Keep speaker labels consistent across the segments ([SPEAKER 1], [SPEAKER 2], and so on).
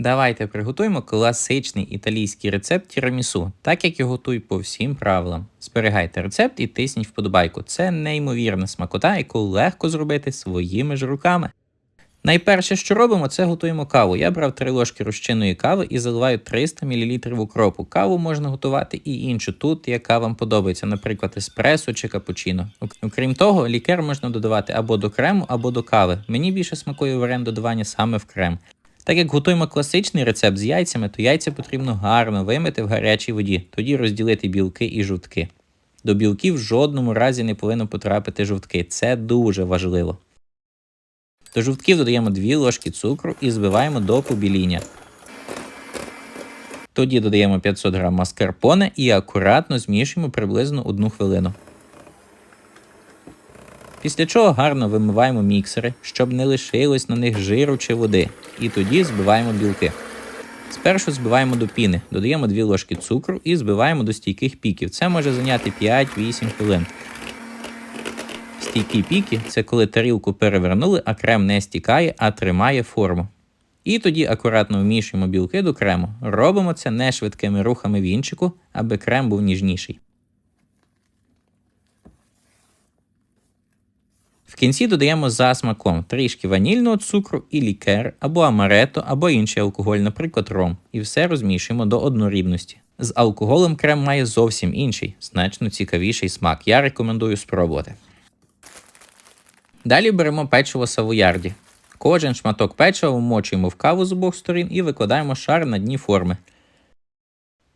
[SPEAKER 1] Давайте приготуємо класичний італійський рецепт тірамісу, так як його готують по всім правилам. Зберігайте рецепт і тисніть вподобайку. Це неймовірна смакота, яку легко зробити своїми ж руками. Найперше, що робимо, це готуємо каву. Я брав 3 ложки розчинної кави і заливаю 300 мл укропу. Каву можна готувати і іншу тут, яка вам подобається, наприклад, еспресо чи капучино. Окрім того, лікер можна додавати або до крему, або до кави. Мені більше смакує варіант додавання саме в крем. Так як готуємо класичний рецепт з яйцями, то яйця потрібно гарно вимити в гарячій воді, тоді розділити білки і жовтки. До білків в жодному разі не повинно потрапити жовтки. Це дуже важливо. До жовтків додаємо 2 ложки цукру і збиваємо до побіління. Тоді додаємо 500 г маскарпоне і акуратно змішуємо приблизно 1 хвилину. Після чого гарно вимиваємо міксери, щоб не лишилось на них жиру чи води, і тоді збиваємо білки. Спершу збиваємо до піни, додаємо 2 ложки цукру і збиваємо до стійких піків. Це може зайняти 5-8 хвилин. Стійкі піки це коли тарілку перевернули, а крем не стікає, а тримає форму. І тоді акуратно вмішуємо білки до крему. Робимо це не швидкими рухами вінчику, аби крем був ніжніший. Кінці додаємо за смаком трішки ванільного цукру і лікер, або амарето, або інший алкоголь, наприклад, ром, і все розмішуємо до однорідності. З алкоголем крем має зовсім інший, значно цікавіший смак. Я рекомендую спробувати. Далі беремо печиво савоярді. Кожен шматок печива вмочуємо в каву з обох сторін і викладаємо шар на дні форми.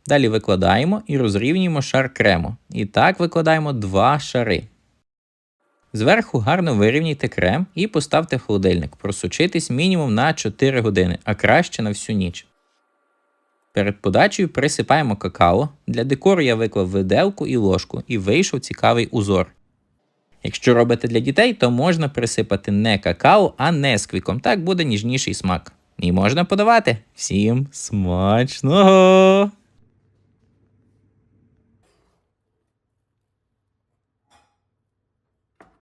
[SPEAKER 1] Далі викладаємо і розрівнюємо шар крему. І так викладаємо два шари. Зверху гарно вирівняйте крем і поставте в холодильник, просучитись мінімум на 4 години, а краще на всю ніч. Перед подачею присипаємо какао. Для декору я виклав виделку і ложку і вийшов цікавий узор. Якщо робите для дітей, то можна присипати не какао, а несквіком. Так буде ніжніший смак. І можна подавати. Всім смачного!